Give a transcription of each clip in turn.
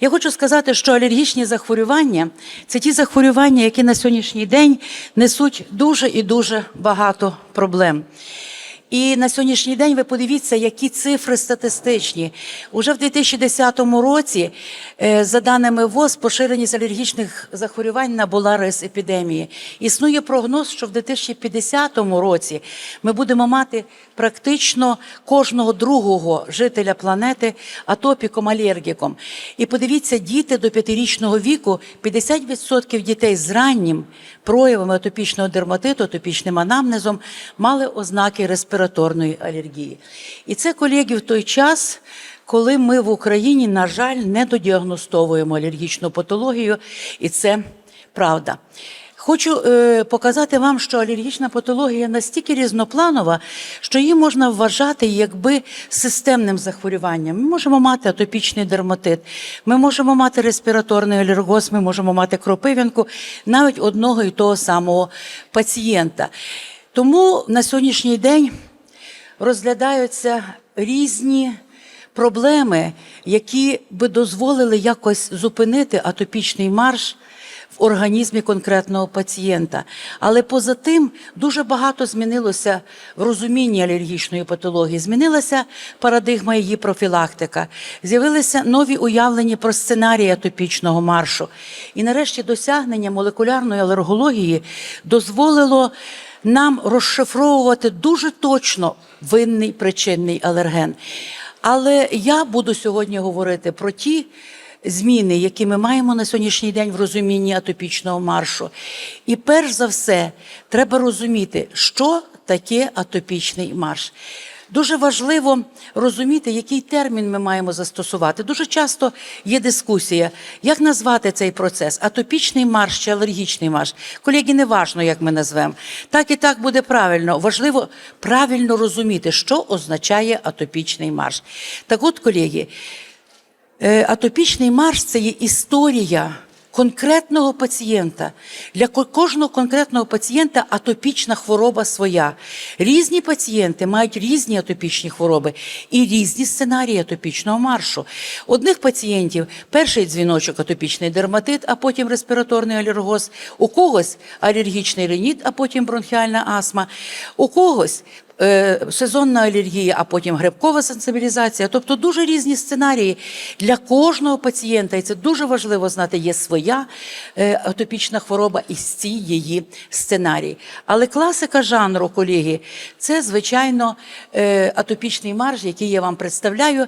Я хочу сказати, що алергічні захворювання це ті захворювання, які на сьогоднішній день несуть дуже і дуже багато проблем. І на сьогоднішній день ви подивіться, які цифри статистичні. Уже в 2010 році, е, за даними ВОЗ, поширеність алергічних захворювань набула рис епідемії. Існує прогноз, що в 2050 році ми будемо мати практично кожного другого жителя планети атопіком алергіком. І подивіться, діти до п'ятирічного віку, 50% дітей з раннім проявами атопічного дерматиту, атопічним анамнезом мали ознаки респіраторної алергії. І це, колеги, в той час, коли ми в Україні, на жаль, не додіагностовуємо алергічну патологію, і це правда. Хочу е, показати вам, що алергічна патологія настільки різнопланова, що її можна вважати якби системним захворюванням. Ми можемо мати атопічний дерматит, ми можемо мати респіраторний алергоз, ми можемо мати кропивінку навіть одного і того самого пацієнта. Тому на сьогоднішній день розглядаються різні проблеми, які би дозволили якось зупинити атопічний марш в організмі конкретного пацієнта. Але поза тим дуже багато змінилося в розумінні алергічної патології. Змінилася парадигма її профілактика, з'явилися нові уявлення про сценарії атопічного маршу. І нарешті досягнення молекулярної алергології дозволило нам розшифровувати дуже точно винний причинний алерген. Але я буду сьогодні говорити про ті зміни, які ми маємо на сьогоднішній день в розумінні атопічного маршу. І перш за все, треба розуміти, що таке атопічний марш. Дуже важливо розуміти, який термін ми маємо застосувати. Дуже часто є дискусія, як назвати цей процес: атопічний марш чи алергічний марш. Колеги, не важно, як ми назвемо. Так і так буде правильно. Важливо правильно розуміти, що означає атопічний марш. Так от, колеги, Атопічний марш це є історія конкретного пацієнта. Для кожного конкретного пацієнта атопічна хвороба своя. Різні пацієнти мають різні атопічні хвороби і різні сценарії атопічного маршу. Одних пацієнтів перший дзвіночок атопічний дерматит, а потім респіраторний алергоз. У когось алергічний реніт, а потім бронхіальна астма. У когось е, сезонна алергія, а потім грибкова сенсибілізація. Тобто дуже різні сценарії для кожного пацієнта, і це дуже важливо знати, є своя е, атопічна хвороба і ці її сценарії. Але класика жанру, колеги, це, звичайно, е, атопічний марш, який я вам представляю,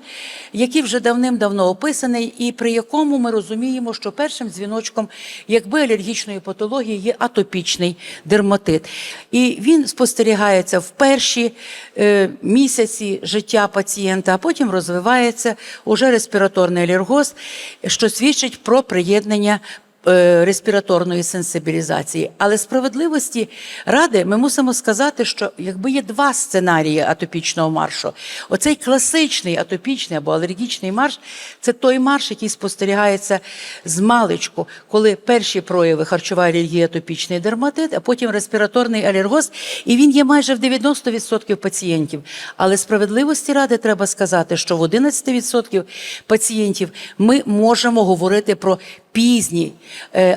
який вже давним-давно описаний, і при якому ми розуміємо, що першим дзвіночком, якби алергічної патології, є атопічний дерматит. І він спостерігається в перші е, місяці життя пацієнта, а потім розвивається уже респіраторний алергоз, що свідчить про приєднання респіраторної сенсибілізації. Але справедливості ради ми мусимо сказати, що якби є два сценарії атопічного маршу, оцей класичний атопічний або алергічний марш це той марш, який спостерігається з маличку, коли перші прояви харчова алергія, атопічний дерматит, а потім респіраторний алергоз, і він є майже в 90% пацієнтів. Але справедливості ради треба сказати, що в 11% пацієнтів ми можемо говорити про пізній е,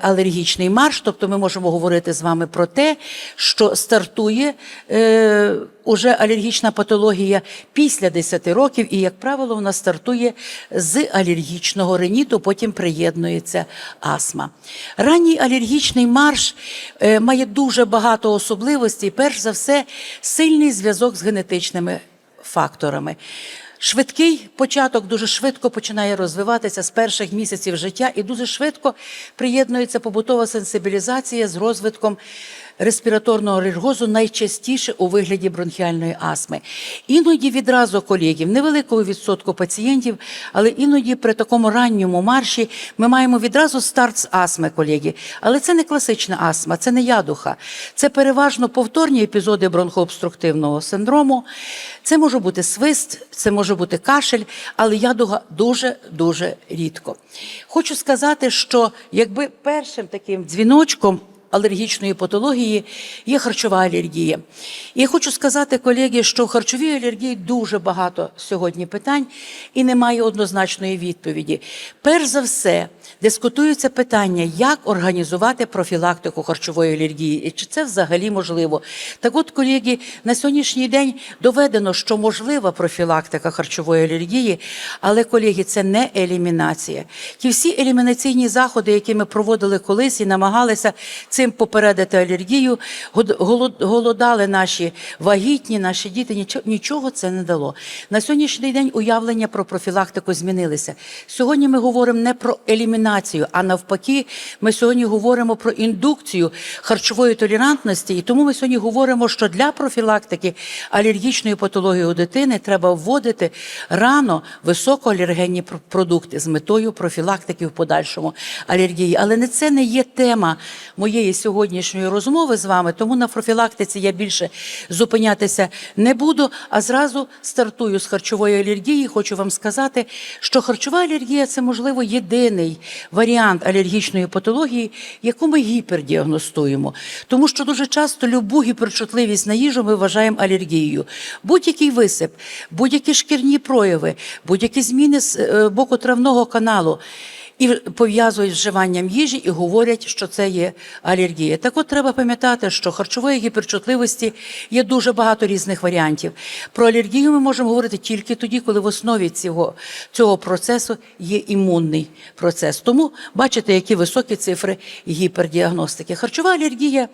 алергічний марш, тобто ми можемо говорити з вами про те, що стартує е, уже алергічна патологія після 10 років, і, як правило, вона стартує з алергічного реніту, потім приєднується астма. Ранній алергічний марш е, має дуже багато особливостей. Перш за все, сильний зв'язок з генетичними факторами. Швидкий початок дуже швидко починає розвиватися з перших місяців життя, і дуже швидко приєднується побутова сенсибілізація з розвитком респіраторного алергозу найчастіше у вигляді бронхіальної астми. Іноді відразу колегів, невеликого відсотку пацієнтів, але іноді при такому ранньому марші ми маємо відразу старт з астми, колеги. Але це не класична астма, це не ядуха. Це переважно повторні епізоди бронхообструктивного синдрому. Це може бути свист, це може бути кашель, але ядуга дуже-дуже рідко. Хочу сказати, що якби першим таким дзвіночком алергічної патології є харчова алергія. І я хочу сказати, колеги, що в харчовій алергії дуже багато сьогодні питань і немає однозначної відповіді. Перш за все, дискутується питання, як організувати профілактику харчової алергії, і чи це взагалі можливо. Так от, колеги, на сьогоднішній день доведено, що можлива профілактика харчової алергії, але, колеги, це не елімінація. Ті всі елімінаційні заходи, які ми проводили колись і намагалися цим попередити алергію, голодали наші вагітні, наші діти, нічого, це не дало. На сьогоднішній день уявлення про профілактику змінилися. Сьогодні ми говоримо не про елімінацію, а навпаки, ми сьогодні говоримо про індукцію харчової толерантності. І тому ми сьогодні говоримо, що для профілактики алергічної патології у дитини треба вводити рано високоалергенні продукти з метою профілактики в подальшому алергії. Але не це не є тема моєї сьогоднішньої розмови з вами. Тому на профілактиці я більше зупинятися не буду, а зразу стартую з харчової алергії. Хочу вам сказати, що харчова алергія це можливо єдиний варіант алергічної патології, яку ми гіпердіагностуємо. Тому що дуже часто любу гіперчутливість на їжу ми вважаємо алергією. Будь-який висип, будь-які шкірні прояви, будь-які зміни з е, боку травного каналу. І пов'язують з вживанням їжі і говорять, що це є алергія. Так от треба пам'ятати, що харчової гіперчутливості є дуже багато різних варіантів. Про алергію ми можемо говорити тільки тоді, коли в основі цього, цього процесу є імунний процес. Тому бачите, які високі цифри гіпердіагностики. Харчова алергія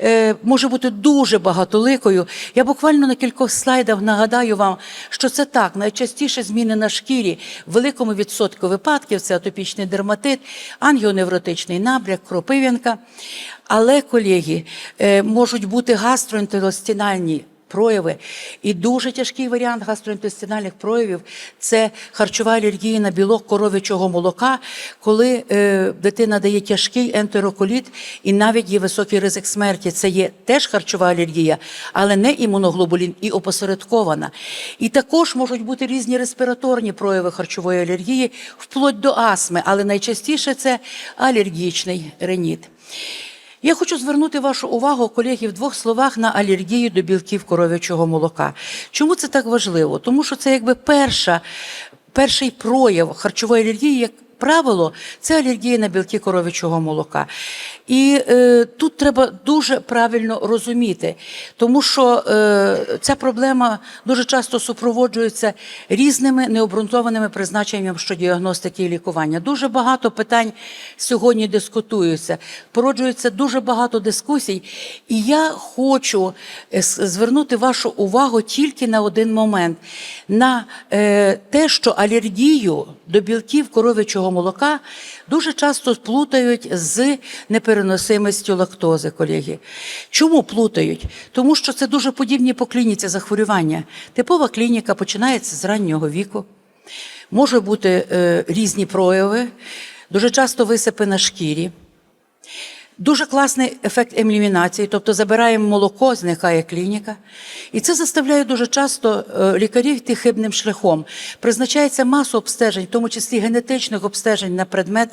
е, може бути дуже багатоликою. Я буквально на кількох слайдах нагадаю вам, що це так. Найчастіше зміни на шкірі в великому відсотку випадків це атопічний дерматит, ангіоневротичний набряк, кропив'янка. Але, колеги, е, можуть бути гастроінтестинальні прояви. І дуже тяжкий варіант гастроінтестинальних проявів це харчова алергія на білок коров'ячого молока, коли е, дитина дає тяжкий ентероколіт і навіть є високий ризик смерті. Це є теж харчова алергія, але не імуноглобулін і опосередкована. І також можуть бути різні респіраторні прояви харчової алергії, вплоть до астми, але найчастіше це алергічний реніт. Я хочу звернути вашу увагу, колеги, в двох словах на алергію до білків коров'ячого молока. Чому це так важливо? Тому що це якби перша, перший прояв харчової алергії, як правило, це алергія на білки коров'ячого молока. І е, тут треба дуже правильно розуміти, тому що е, ця проблема дуже часто супроводжується різними необґрунтованими призначеннями щодо діагностики і лікування. Дуже багато питань сьогодні дискутуються, породжується дуже багато дискусій. І я хочу е, звернути вашу увагу тільки на один момент: на е, те, що алергію до білків коров'ячого молока дуже часто плутають з непереносимістю лактози, колеги. Чому плутають? Тому що це дуже подібні по клініці захворювання. Типова клініка починається з раннього віку. Може бути е, різні прояви, дуже часто висипи на шкірі. Дуже класний ефект елімінації, тобто забираємо молоко, зникає клініка. І це заставляє дуже часто е, лікарів йти хибним шляхом. Призначається масу обстежень, в тому числі генетичних обстежень на предмет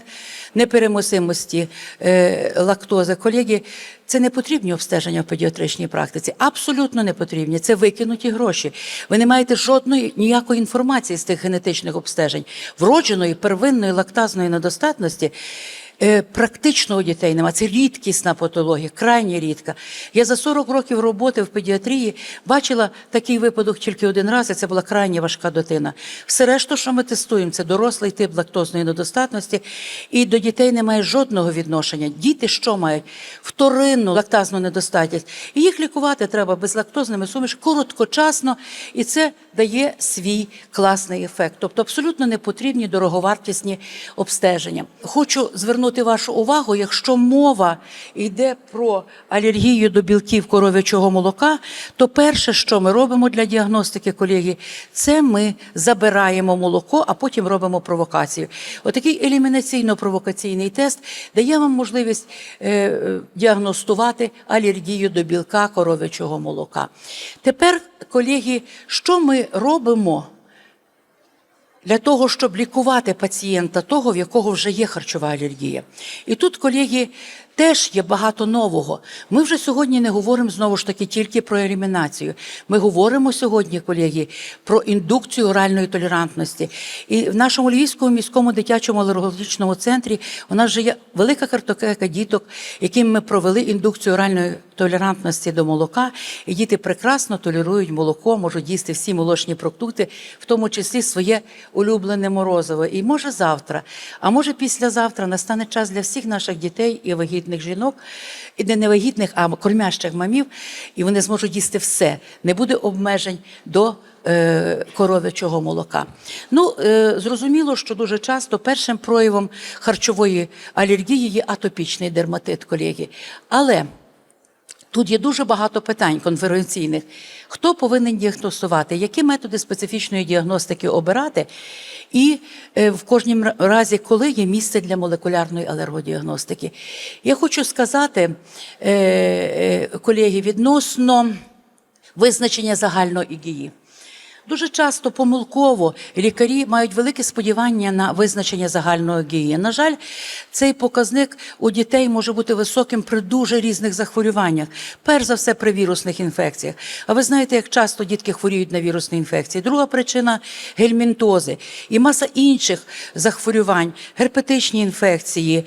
непереносимості е, лактози. Колеги, це не потрібні обстеження в педіатричній практиці. Абсолютно не потрібні. Це викинуті гроші. Ви не маєте жодної ніякої інформації з тих генетичних обстежень. Вродженої первинної лактазної недостатності. Е, Практично у дітей нема. Це рідкісна патологія, крайні рідка. Я за 40 років роботи в педіатрії бачила такий випадок тільки один раз, і це була крайні важка дитина. Все решту, що ми тестуємо, це дорослий тип лактозної недостатності, і до дітей немає жодного відношення. Діти що мають? Вторинну лактазну недостатність. І їх лікувати треба безлактозними сумішами короткочасно, і це дає свій класний ефект. Тобто абсолютно не потрібні дороговартісні обстеження. Хочу звернути вашу увагу, якщо мова йде про алергію до білків коров'ячого молока, то перше, що ми робимо для діагностики, колеги, це ми забираємо молоко, а потім робимо провокацію. Отакий елімінаційно-провокаційний тест дає вам можливість е, е, діагностувати алергію до білка коров'ячого молока. Тепер, колеги, що ми робимо? Для того, щоб лікувати пацієнта того, в якого вже є харчова алергія. І тут, колеги, Теж є багато нового. Ми вже сьогодні не говоримо знову ж таки тільки про елімінацію. Ми говоримо сьогодні, колеги, про індукцію оральної толерантності. І в нашому Львівському міському дитячому алергологічному центрі у нас вже є велика картотека діток, яким ми провели індукцію оральної толерантності до молока. І діти прекрасно толерують молоко, можуть їсти всі молочні продукти, в тому числі своє улюблене морозиво. І може завтра, а може післязавтра настане час для всіх наших дітей і вагітних жінок, і не невагітних, а кормящих мамів, і вони зможуть їсти все. Не буде обмежень до е, коров'ячого молока. Ну, е, зрозуміло, що дуже часто першим проявом харчової алергії є атопічний дерматит, колеги. Але Тут є дуже багато питань конференційних. Хто повинен діагностувати, які методи специфічної діагностики обирати, і е, в кожнім разі, коли є місце для молекулярної алергодіагностики. Я хочу сказати, е, е, колеги, відносно визначення загальної ігії. Дуже часто помилково лікарі мають велике сподівання на визначення загальної гігієни. На жаль, цей показник у дітей може бути високим при дуже різних захворюваннях. Перш за все, при вірусних інфекціях. А ви знаєте, як часто дітки хворіють на вірусні інфекції? Друга причина гельмінтози і маса інших захворювань, герпетичні інфекції.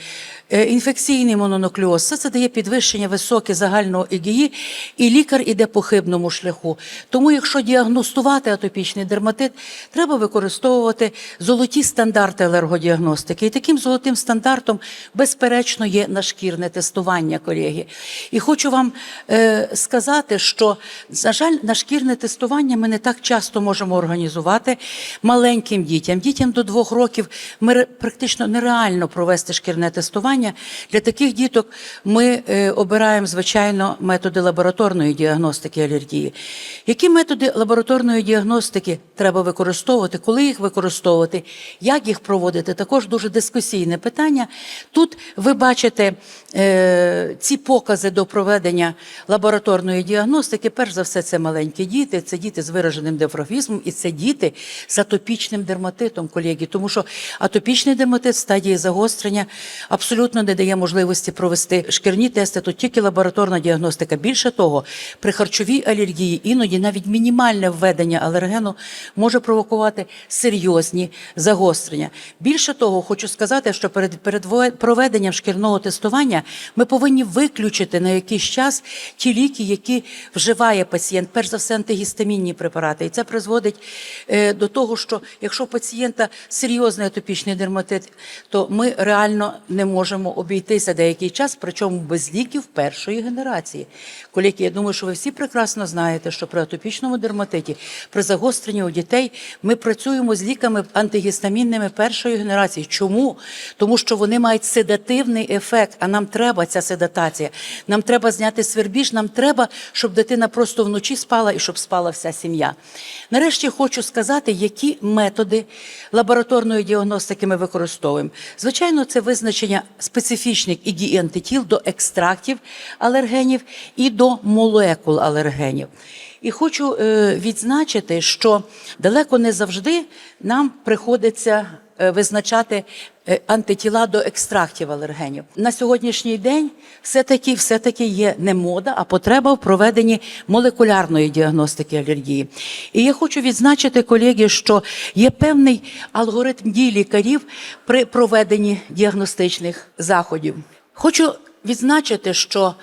е, Інфекційний мононуклеоз, все це дає підвищення високе загального ІГІ, і лікар іде по хибному шляху. Тому, якщо діагностувати атопічний дерматит, треба використовувати золоті стандарти алергодіагностики. І таким золотим стандартом, безперечно, є нашкірне тестування, колеги. І хочу вам е, сказати, що, на жаль, нашкірне тестування ми не так часто можемо організувати маленьким дітям. Дітям до двох років ми практично нереально провести шкірне тестування. Для таких діток ми е, обираємо, звичайно, методи лабораторної діагностики алергії. Які методи лабораторної діагностики треба використовувати, коли їх використовувати, як їх проводити, також дуже дискусійне питання. Тут ви бачите е, ці покази до проведення лабораторної діагностики. Перш за все, це маленькі діти, це діти з вираженим дефрофізмом і це діти з атопічним дерматитом, колеги. Тому що атопічний дерматит в стадії загострення абсолютно не дає можливості провести шкірні тести, тут тільки лабораторна діагностика. Більше того, при харчовій алергії іноді навіть мінімальне введення алергену може провокувати серйозні загострення. Більше того, хочу сказати, що перед, перед проведенням шкірного тестування ми повинні виключити на якийсь час ті ліки, які вживає пацієнт, перш за все антигістамінні препарати. І це призводить е, до того, що якщо у пацієнта серйозний атопічний дерматит, то ми реально не можемо обійтися деякий час, причому без ліків першої генерації. Колеги, я думаю, що ви всі прекрасно знаєте, що при атопічному дерматиті, при загостренні у дітей ми працюємо з ліками антигістамінними першої генерації. Чому? Тому що вони мають седативний ефект, а нам треба ця седатація. Нам треба зняти свербіж, нам треба, щоб дитина просто вночі спала і щоб спала вся сім'я. Нарешті хочу сказати, які методи лабораторної діагностики ми використовуємо. Звичайно, це визначення специфічних ігі антитіл до екстрактів алергенів і до молекул алергенів. І хочу е, відзначити, що далеко не завжди нам приходиться е, визначати е, антитіла до екстрактів алергенів. На сьогоднішній день все-таки, все-таки є не мода, а потреба в проведенні молекулярної діагностики алергії. І я хочу відзначити, колеги, що є певний алгоритм дій лікарів при проведенні діагностичних заходів. Хочу відзначити, що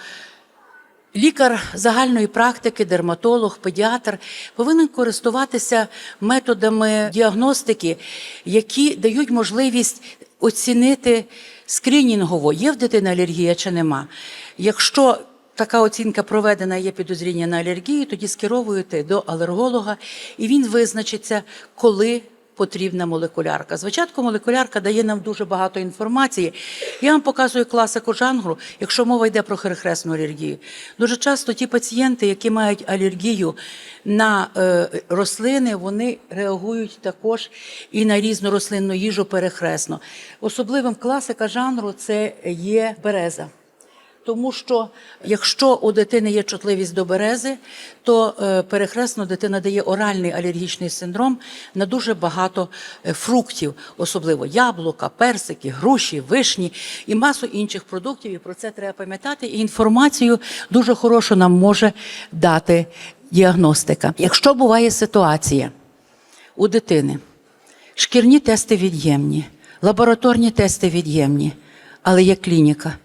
Лікар загальної практики, дерматолог, педіатр повинен користуватися методами діагностики, які дають можливість оцінити скринінгово, є в дитини алергія чи нема. Якщо така оцінка проведена, є підозріння на алергію, тоді скеровуєте до алерголога, і він визначиться, коли потрібна молекулярка. Звичайно, молекулярка дає нам дуже багато інформації. Я вам показую класику жанру, якщо мова йде про перехресну алергію. Дуже часто ті пацієнти, які мають алергію на е, рослини, вони реагують також і на різну рослинну їжу перехресно. Особливим класика жанру це є береза. Тому що якщо у дитини є чутливість до берези, то е, перехресно дитина дає оральний алергічний синдром на дуже багато е, фруктів, особливо яблука, персики, груші, вишні і масу інших продуктів. І про це треба пам'ятати. І інформацію дуже хорошу нам може дати діагностика. Якщо буває ситуація у дитини, шкірні тести від'ємні, лабораторні тести від'ємні, але є клініка.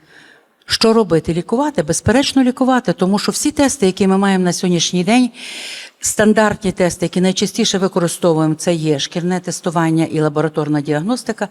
Що робити? Лікувати? Безперечно, лікувати, тому що всі тести, які ми маємо на сьогоднішній день, стандартні тести, які найчастіше використовуємо, це є шкірне тестування і лабораторна діагностика.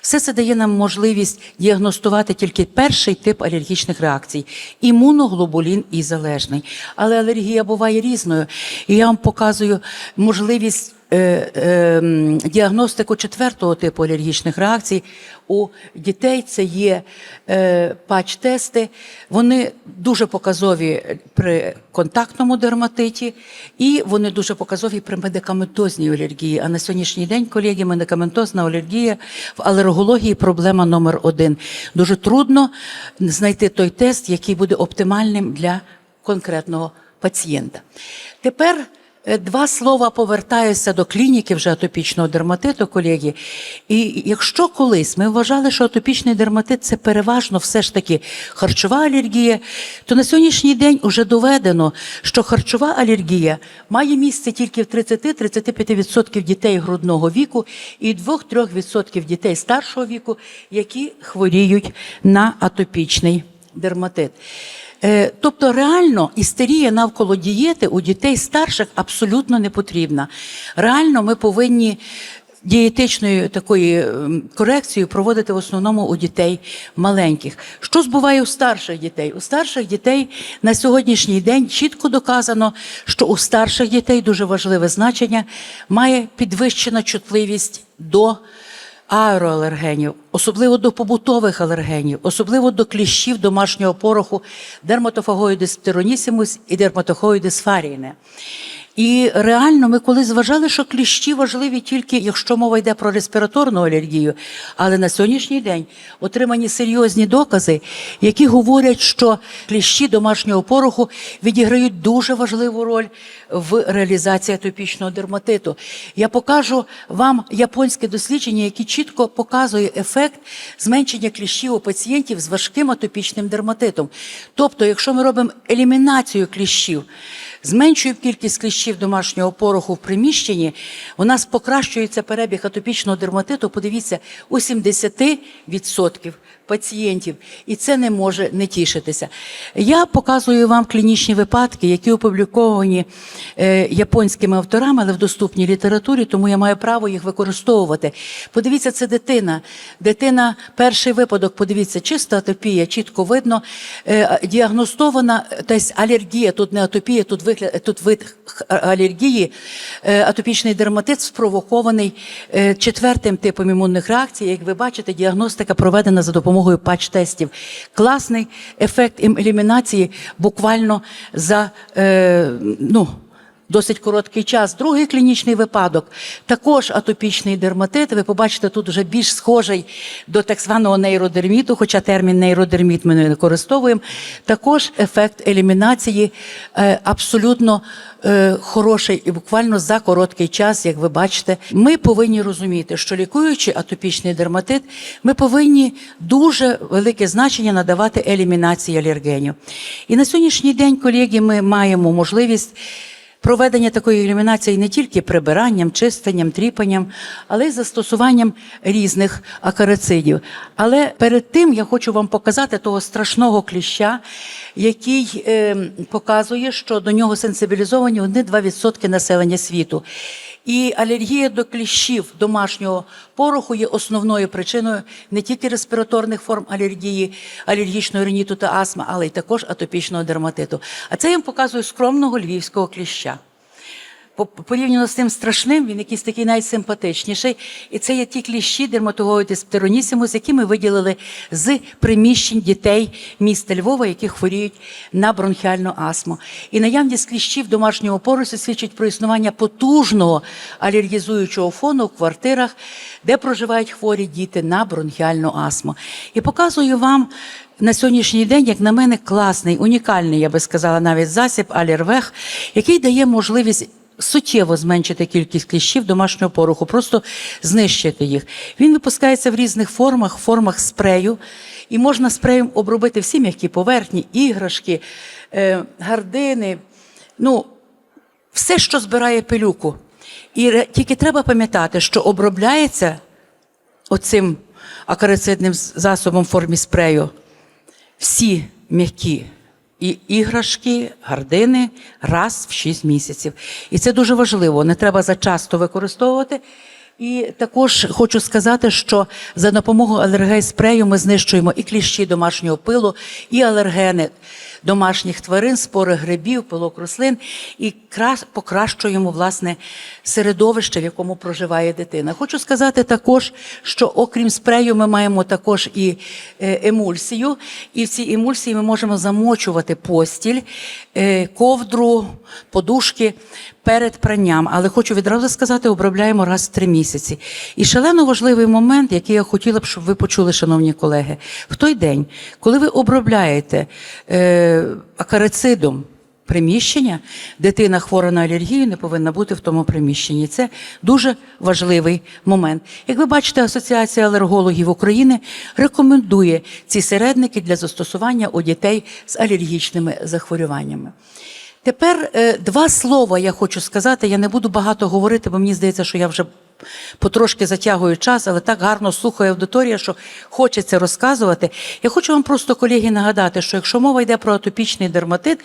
Все це дає нам можливість діагностувати тільки перший тип алергічних реакцій імуноглобулін і залежний. Але алергія буває різною. І я вам показую можливість. Е, е, м, Діагностику четвертого типу алергічних реакцій у дітей це є е, патч-тести. Вони дуже показові при контактному дерматиті і вони дуже показові при медикаментозній алергії. А на сьогоднішній день, колеги, медикаментозна алергія в алергології проблема номер один. Дуже трудно знайти той тест, який буде оптимальним для конкретного пацієнта. Тепер Два слова повертаюся до клініки вже атопічного дерматиту, колеги. І якщо колись ми вважали, що атопічний дерматит це переважно все ж таки харчова алергія, то на сьогоднішній день вже доведено, що харчова алергія має місце тільки в 30-35% дітей грудного віку і 2-3% дітей старшого віку, які хворіють на атопічний дерматит. Е, Тобто реально істерія навколо дієти у дітей старших абсолютно не потрібна. Реально ми повинні дієтичною такою ем, корекцією проводити в основному у дітей маленьких. Що збуває у старших дітей? У старших дітей на сьогоднішній день чітко доказано, що у старших дітей дуже важливе значення має підвищена чутливість до аероалергенів, особливо до побутових алергенів, особливо до кліщів домашнього пороху дерматофагоїдис теронісимус і дерматофагоїдис фаріїне. І реально ми коли зважали, що кліщі важливі тільки якщо мова йде про респіраторну алергію. Але на сьогоднішній день отримані серйозні докази, які говорять, що кліщі домашнього пороху відіграють дуже важливу роль в реалізації атопічного дерматиту. Я покажу вам японське дослідження, яке чітко показує ефект зменшення кліщів у пацієнтів з важким атопічним дерматитом. Тобто, якщо ми робимо елімінацію кліщів, зменшуємо кількість кліщів домашнього пороху в приміщенні, у нас покращується перебіг атопічного дерматиту, подивіться, у 70% пацієнтів, і це не може не тішитися. Я показую вам клінічні випадки, які опубліковані е, японськими авторами, але в доступній літературі, тому я маю право їх використовувати. Подивіться, це дитина. Дитина, перший випадок, подивіться, чиста атопія, чітко видно, е, діагностована тобто алергія, тут не атопія, тут вигляд, тут вид алергії, е, атопічний дерматит спровокований е, четвертим типом імунних реакцій. Як ви бачите, діагностика проведена за допомогою патч-тестів. Класний ефект ілюмінації буквально за е, ну. Досить короткий час. Другий клінічний випадок також атопічний дерматит. Ви побачите, тут вже більш схожий до так званого нейродерміту, хоча термін нейродерміт ми не використовуємо. Також ефект елімінації е, абсолютно е, хороший і буквально за короткий час, як ви бачите, ми повинні розуміти, що лікуючи атопічний дерматит, ми повинні дуже велике значення надавати елімінації алергенів. І на сьогоднішній день, колеги, ми маємо можливість. Проведення такої ілюмінації не тільки прибиранням, чистенням, тріпанням, але й застосуванням різних акарицидів. Але перед тим я хочу вам показати того страшного кліща, який е, показує, що до нього сенсибілізовані 1-2% населення світу. І алергія до кліщів домашнього пороху є основною причиною не тільки респіраторних форм алергії, алергічного риніту та астми, але й також атопічного дерматиту. А це я їм показую скромного львівського кліща. По- Порівняно з тим страшним, він якийсь такий найсимпатичніший. І це є ті кліщі дерматогоїдис птеронісімус, які ми виділили з приміщень дітей міста Львова, які хворіють на бронхіальну астму. І наявність кліщів домашнього поросу свідчить про існування потужного алергізуючого фону в квартирах, де проживають хворі діти на бронхіальну астму. І показую вам на сьогоднішній день, як на мене, класний, унікальний, я би сказала, навіть засіб Алірвех, який дає можливість. Суттєво зменшити кількість кліщів домашнього пороху, просто знищити їх. Він випускається в різних формах, формах спрею, і можна спреєм обробити всі м'які поверхні, іграшки, е, гардини, ну, все, що збирає пилюку. І тільки треба пам'ятати, що обробляється оцим акарицидним засобом в формі спрею всі м'які і іграшки, гардини раз в 6 місяців. І це дуже важливо. Не треба зачасто використовувати. І також хочу сказати, що за допомогою алергей-спрею ми знищуємо і кліщі домашнього пилу, і алергени домашніх тварин, спори грибів, пилок рослин, і покращуємо власне середовище, в якому проживає дитина. Хочу сказати також, що окрім спрею, ми маємо також і е, емульсію, і в цій емульсії ми можемо замочувати постіль, е, ковдру, подушки перед пранням. Але хочу відразу сказати, обробляємо раз в три місяці. І шалено важливий момент, який я хотіла б, щоб ви почули, шановні колеги, в той день, коли ви обробляєте е, акарицидом приміщення, дитина хвора на алергію не повинна бути в тому приміщенні. Це дуже важливий момент. Як ви бачите, Асоціація алергологів України рекомендує ці середники для застосування у дітей з алергічними захворюваннями. Тепер е, два слова я хочу сказати. Я не буду багато говорити, бо мені здається, що я вже потрошки затягую час, але так гарно слухає аудиторія, що хочеться розказувати. Я хочу вам просто, колеги, нагадати, що якщо мова йде про атопічний дерматит,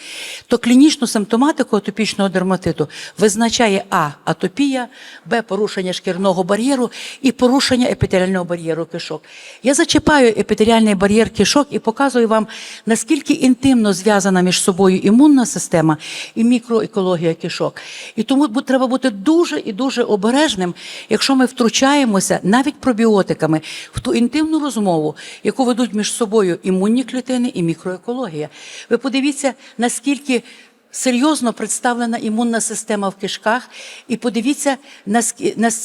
то клінічну симптоматику атопічного дерматиту визначає А атопія, Б порушення шкірного бар'єру і порушення епітеріального бар'єру кишок. Я зачіпаю епітеріальний бар'єр кишок і показую вам, наскільки інтимно зв'язана між собою імунна система і мікроекологія кишок. І тому треба бути дуже і дуже обережним, якщо ми втручаємося навіть пробіотиками в ту інтимну розмову, яку ведуть між собою імунні клітини і мікроекологія. Ви подивіться, наскільки серйозно представлена імунна система в кишках, і подивіться,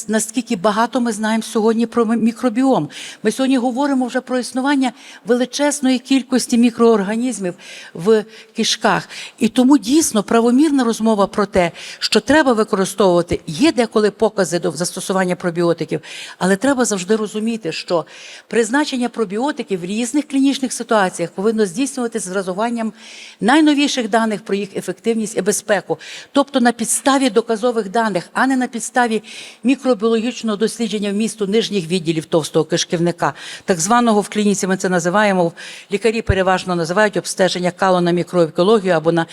наскільки багато ми знаємо сьогодні про мікробіом. Ми сьогодні говоримо вже про існування величезної кількості мікроорганізмів в кишках. І тому дійсно правомірна розмова про те, що треба використовувати, є деколи покази до застосування пробіотиків, але треба завжди розуміти, що призначення пробіотиків в різних клінічних ситуаціях повинно здійснюватися з вразуванням найновіших даних про їх ефективність і безпеку, тобто на підставі доказових даних, а не на підставі мікробіологічного дослідження вмісту нижніх відділів товстого кишківника, так званого в клініці ми це називаємо. Лікарі переважно називають обстеження кало на мікроекологію або на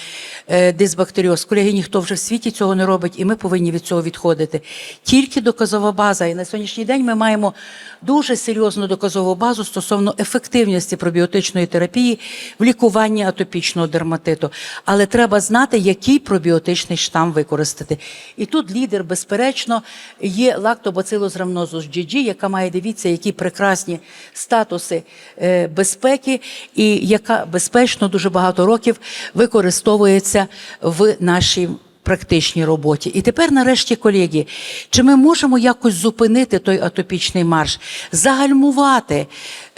е, дисбактеріоз. Колеги, ніхто вже в світі цього не робить, і ми повинні від цього відходити. Тільки доказова база. І на сьогоднішній день ми маємо дуже серйозну доказову базу стосовно ефективності пробіотичної терапії в лікуванні атопічного дерматиту. Але треба знати, який пробіотичний штам використати. І тут лідер, безперечно, є лактобацилус рамнозус GG, яка має дивіться, які прекрасні статуси е, безпеки, і яка безпечно дуже багато років використовується в нашій практичній роботі. І тепер, нарешті, колеги, чи ми можемо якось зупинити той атопічний марш, загальмувати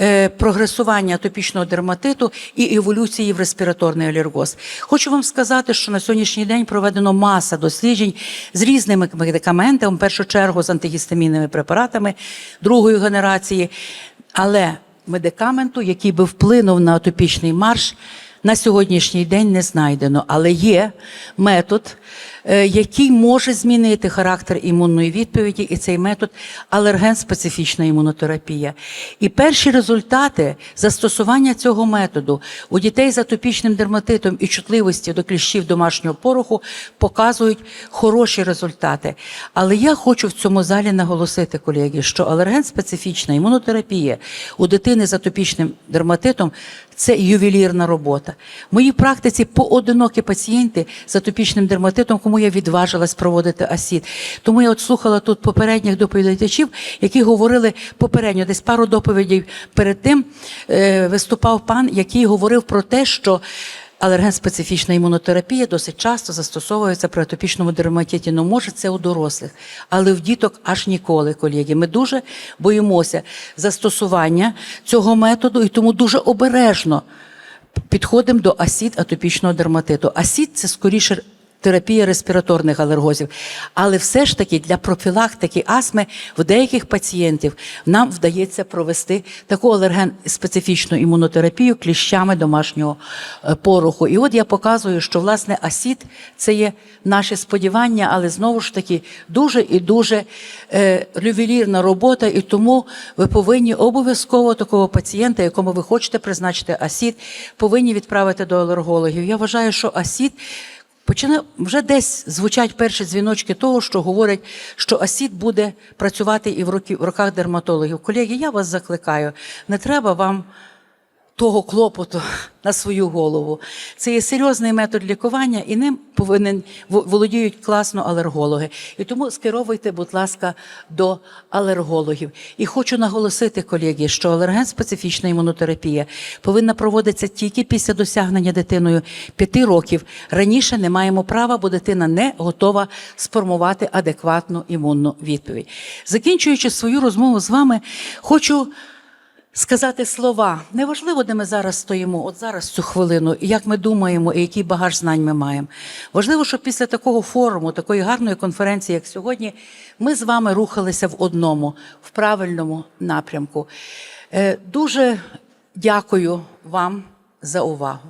е, прогресування атопічного дерматиту і еволюції в респіраторний алергоз? Хочу вам сказати, що на сьогоднішній день проведено маса досліджень з різними медикаментами, в першу чергу з антигістамінними препаратами другої генерації, але медикаменту, який би вплинув на атопічний марш, на сьогоднішній день не знайдено, але є метод, який може змінити характер імунної відповіді, і цей метод алерген-специфічна імунотерапія. І перші результати застосування цього методу у дітей з атопічним дерматитом і чутливості до кліщів домашнього пороху показують хороші результати. Але я хочу в цьому залі наголосити, колеги, що алерген-специфічна імунотерапія у дитини з атопічним дерматитом це ювелірна робота. В моїй практиці поодинокі пацієнти з атопічним дерматитом, кому я відважилась проводити асід. Тому я от слухала тут попередніх доповідачів, які говорили попередньо, десь пару доповідей перед тим е, виступав пан, який говорив про те, що Алерген-специфічна імунотерапія досить часто застосовується при атопічному дерматиті. Ну, може, це у дорослих, але в діток аж ніколи, колеги. Ми дуже боїмося застосування цього методу і тому дуже обережно підходимо до асід атопічного дерматиту. Асід це скоріше терапія респіраторних алергозів. Але все ж таки для профілактики астми в деяких пацієнтів нам вдається провести таку алерген-специфічну імунотерапію кліщами домашнього е, пороху. І от я показую, що власне асід це є наше сподівання, але знову ж таки дуже і дуже е, ювелірна робота, і тому ви повинні обов'язково такого пацієнта, якому ви хочете призначити асід, повинні відправити до алергологів. Я вважаю, що асід. Починає вже десь звучать перші дзвіночки того, що говорять, що асід буде працювати і в руках дерматологів. Колеги, я вас закликаю, не треба вам того клопоту на свою голову. Це є серйозний метод лікування, і ним повинен володіють класно алергологи. І тому скеровуйте, будь ласка, до алергологів. І хочу наголосити, колеги, що алерген-специфічна імунотерапія повинна проводитися тільки після досягнення дитиною п'яти років. Раніше не маємо права, бо дитина не готова сформувати адекватну імунну відповідь. Закінчуючи свою розмову з вами, хочу сказати слова. Неважливо, де ми зараз стоїмо, от зараз цю хвилину, і як ми думаємо, і який багаж знань ми маємо. Важливо, щоб після такого форуму, такої гарної конференції, як сьогодні, ми з вами рухалися в одному, в правильному напрямку. Е, Дуже дякую вам за увагу.